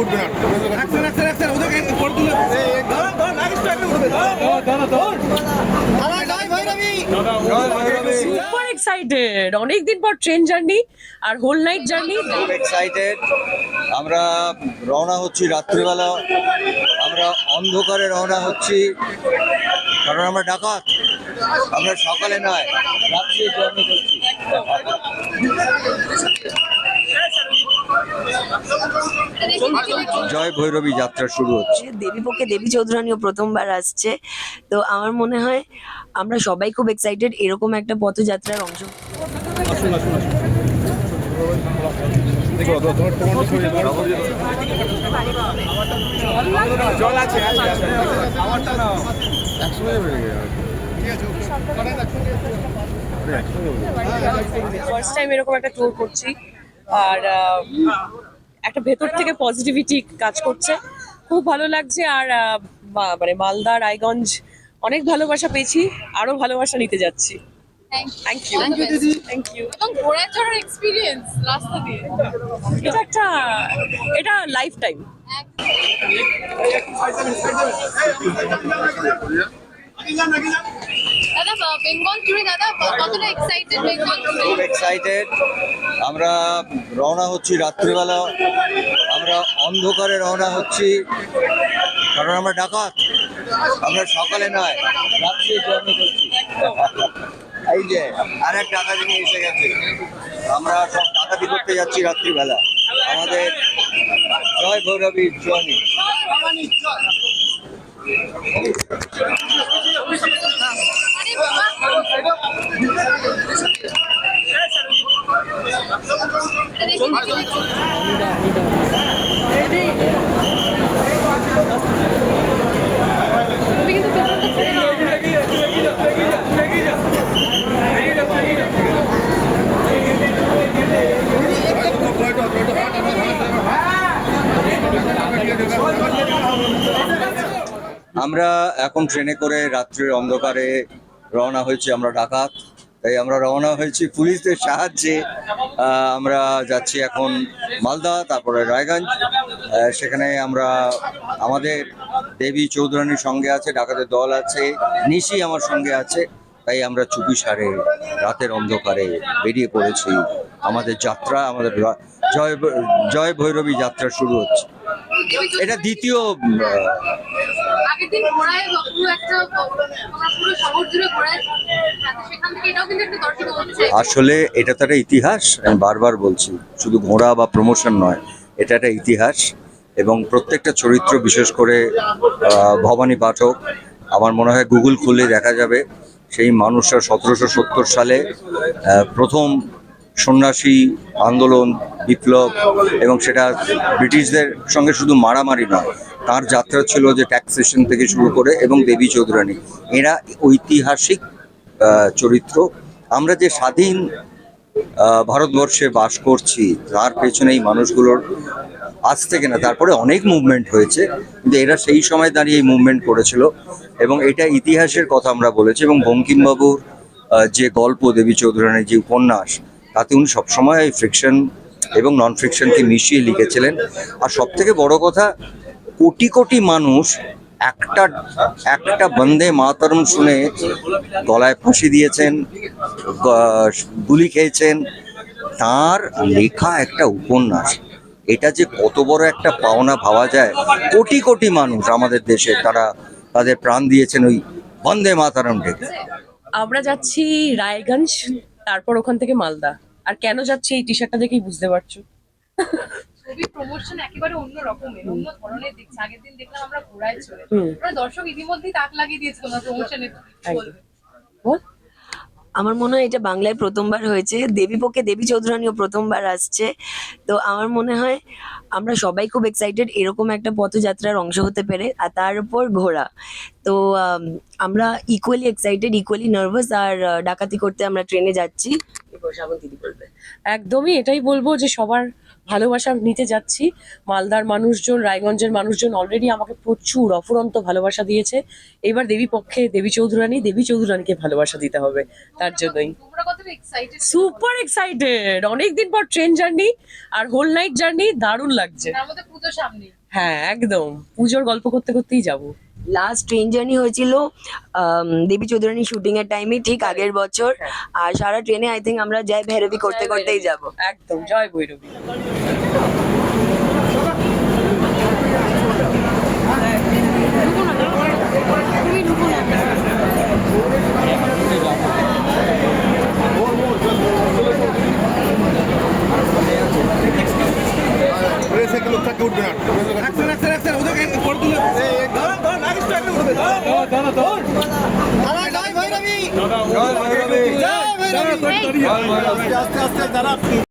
উঠবে না। Super excited অনেকদিন পর ট্রেন জার্নি আর হোল নাইট জার্নি খুব এক্সাইটেড আমরা রওনা হচ্ছি রাত্রিবেলা। আমরা অন্ধকারে রওনা হচ্ছি। কারণ আমরা ডাকাত। আমরা সকালে নয় রাত্রে জার্নি করছি। জয় ভৈরবী যাত্রা শুরু হচ্ছে। দেবীপক্ষে দেবী চৌধুরানীও প্রথমবার আসছে। তো আমার মনে হয় আমরা সবাই খুব এক্সাইটেড এরকম একটা পথযাত্রার অংশ। ফার্স্ট টাইম এরকম একটা ট্যুর করছি। আর একটা ভেতর থেকে পজিটিভিটি কাজ করছে। খুব ভালো লাগছে আর মানে মালদা রায়গঞ্জ অনেক ভালোবাসা পেয়েছি আরও ভালোবাসা নিতে যাচ্ছি। থ্যাংক ইউ Thank you, দিদি। থ্যাংক ইউ এবং ঘোড়া চড়ার এক্সপিরিয়েন্স রাস্তা দিয়ে। এটা একটা এটা লাইফ টাইম দাদা বেঙ্গল টুরে দাদা কতটা এক্সাইটেড বেঙ্গল খুব এক্সাইটেড আমরা রওনা হচ্ছি রাত্রিবেলা। আমরা অন্ধকারে রওনা হচ্ছি। কারণ আমরা ডাকাত। আমরা সকালে নয় রাত্রে জার্নি করছি। এই যে আর এক ডাকাতি নিয়ে এসে গেছে। আমরা সব ডাকাতি করতে যাচ্ছি রাত্রিবেলা। আমাদের জয় ভৈরবী জার্নি আমরা এখন ট্রেনে করে রাত্রির অন্ধকারে রওনা হয়েছি আমরা ডাকাত। তাই আমরা রওনা হয়েছি পুলিশদের সাহায্যে। আমরা যাচ্ছি এখন মালদা, তারপরে রায়গঞ্জ। সেখানে আমরা আমাদের দেবী চৌধুরানীর সঙ্গে আছে, ডাকাতের দল আছে, নিশি আমার সঙ্গে আছে। তাই আমরা চুপি সারে রাতের অন্ধকারে বেরিয়ে পড়েছি। আমাদের যাত্রা, আমাদের জয় জয় ভৈরবী যাত্রা শুরু হচ্ছে। এটা দ্বিতীয় আহ, আগের দিন ঘোড়ায় পুরো একটা আমরা পুরো শহর জুড়ে ঘোড়ায় সেখান থেকে এটাও কিন্তু একটা দর্শন হচ্ছে আসলে এটা তো একটা ইতিহাস, আমি বারবার বলছি, শুধু ঘোড়া বা প্রমোশন নয়, এটা একটা ইতিহাস এবং প্রত্যেকটা চরিত্র, বিশেষ করে ভবানী পাঠক, আমার মনে হয় গুগল খুললে দেখা যাবে, সেই মানুষরা সতেরোশো সত্তর সালে প্রথম সন্ন্যাসী আন্দোলন, বিপ্লব এবং সেটা ব্রিটিশদের সঙ্গে শুধু মারামারি নয়, তার যাত্রা ছিল যে ট্যাক্সেশন থেকে শুরু করে এবং দেবী চৌধুরানী, এরা ঐতিহাসিক চরিত্র আমরা যে স্বাধীন ভারতবর্ষে বাস করছি, তার পেছনে এই মানুষগুলোর আজ থেকে না তারপরে অনেক মুভমেন্ট হয়েছে, কিন্তু এরা সেই সময় দাঁড়িয়ে এই মুভমেন্ট করেছিল এবং এটা ইতিহাসের কথা আমরা বলেছি এবং বঙ্কিমবাবুর যে গল্প দেবী চৌধুরানীর যে উপন্যাস, তাতে উনি সবসময় ফ্রিকশন এবং নন ফ্রিকশনকে মিশিয়ে লিখেছিলেন। আর সব থেকে বড় কথা, কোটি কোটি মানুষ একটা একটা বন্দে মাতরম শুনে গলায় ফাঁসি দিয়েছেন গুলি খেয়েছেন। তার লেখা একটা উপন্যাস। এটা যে কত বড় একটা পাওনা ভাবা যায়। কোটি কোটি মানুষ আমাদের দেশে তারা তাদের প্রাণ দিয়েছেন ওই বন্দে মাতারম ডেকে। আমরা যাচ্ছি রায়গঞ্জ, তারপর ওখান থেকে মালদা। আর কেন যাচ্ছি এই টি শার্টটা দেখেই বুঝতে পারছ? প্রমোশন একেবারে অন্য রকমের অন্য ধরনের দেখছি। আগের দিন দেখলাম আমরা ঘোড়ায় চড়ে। হুম। ওরা দর্শক ইতিমধ্যেই তাক লাগিয়ে দিয়েছে তোমার বল। আমার মনে হয় এটা বাংলায় প্রথমবার হয়েছে। দেবীপক্ষে দেবী চৌধুরানীও প্রথমবার আসছে। তো আমার মনে হয় আমরা সবাই খুব এক্সাইটেড এরকম একটা পথযাত্রার অংশ হতে পেরে আর তার উপর ঘোড়া। তো আমরা ইকুয়ালি এক্সাইটেড ইকুয়ালি নার্ভাস আর ডাকাতি করতে আমরা ট্রেনে যাচ্ছি। শ্রাবণ দিদি বলবে। একদমই এটাই বলব যে সবার ভালোবাসা নিতে যাচ্ছি। মালদার মানুষজন রায়গঞ্জের মানুষজন অলরেডি আমাকে প্রচুর অফুরন্ত ভালোবাসা দিয়েছে। এবার দেবী পক্ষে দেবী চৌধুরানী দেবী চৌধুরানীকে ভালোবাসা দিতে হবে তার জন্যই। সুপার এক্সাইটেড অনেকদিন পর ট্রেন জার্নি আর হোল নাইট জার্নি দারুণ লাগছে। হ্যাঁ একদম। পুজোর গল্প করতে করতেই যাব। লাস্ট ট্রেন জার্নি হয়েছিল আম, দেবী চৌধুরানী শুটিং এর টাইমে ঠিক আগের বছর। আর সারা ট্রেনে আই থিঙ্ক আমরা যাই ভৈরবী করতে করতেই যাব। একদম জয় ভৈরবী। আস্তে আস্তে যারা